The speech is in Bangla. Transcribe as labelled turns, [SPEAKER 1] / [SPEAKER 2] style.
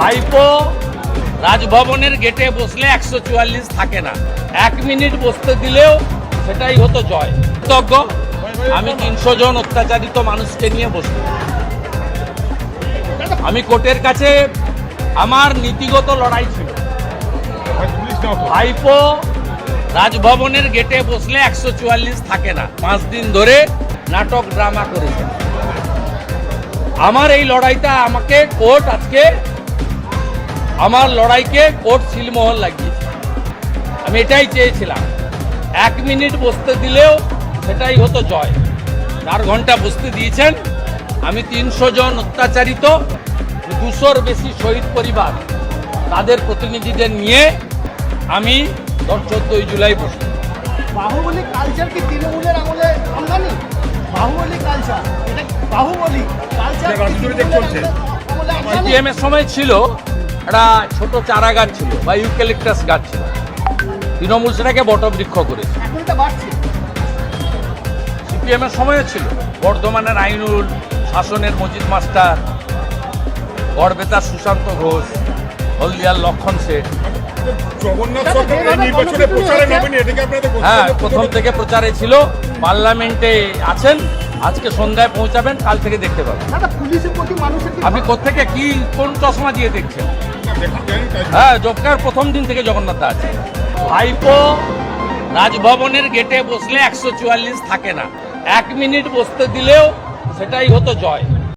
[SPEAKER 1] ভাইপো রাজভবনের গেটে বসলে একশো চুয়াল্লিশ থাকে না। এক মিনিট বসতে দিলেও সেটাই হতো জয়। কৃতজ্ঞ, আমি তিনশো জন অত্যাচারিত মানুষকে নিয়ে বসবো। আমি কোর্টের কাছে আমার নীতিগত লড়াই ছিল। ভাইপো রাজভবনের গেটে বসলে একশো চুয়াল্লিশ থাকে না। পাঁচ দিন ধরে নাটক, ড্রামা করেছে। আমার এই লড়াইটা আমাকে কোর্ট আজকে আমার লড়াইকে কোর্ট সিলমোহর লাগিয়েছে। আমি এটাই চেয়েছিলাম। এক মিনিট বসতে দিলেও সেটাই হতো জয়। চার ঘণ্টা বসতে দিয়েছেন। আমি তিনশো জন অত্যাচারিত দুশোর বেশি শহীদ পরিবার তাদের প্রতিনিধিদের নিয়ে আমি দশ চোদ্দই জুলাই বসব।
[SPEAKER 2] বাহুবলী কালচার কি তৃণমূলের আমলে আমদানি? বাহুবলী কালচার এটা বাহুবলী কালচার
[SPEAKER 1] সিপিএম এর সময় ছিল। একটা ছোট চারা গাছ ছিল বা ইউক্যালিপটাস গাছ ছিল। তৃণমূল সেটাকে বটবৃক্ষ করেছে। সিপিএম এর সময়ও ছিল। বর্ধমানের আইনুল শাসনের মজিদ মাস্টার গড়বেতার সুশান্ত ঘোষ হলদিয়ার লক্ষণ
[SPEAKER 3] আপনাদের
[SPEAKER 1] হ্যাঁ প্রথম থেকে প্রচারে ছিল। পার্লামেন্টে আছেন। আজকে সন্ধ্যায় পৌঁছাবেন কাল থেকে দেখতে পাবেন।
[SPEAKER 2] দাদা পুলিশের কি
[SPEAKER 1] আপনি কোথেকে কি কোন চশমা দিয়ে দেখছেন? হ্যাঁ জবকার প্রথম দিন থেকে জগন্নাথ আছে। ভাইপো রাজভবনের গেটে বসলে একশো চুয়াল্লিশ থাকে না। এক মিনিট বসতে দিলেও সেটাই হতো জয়।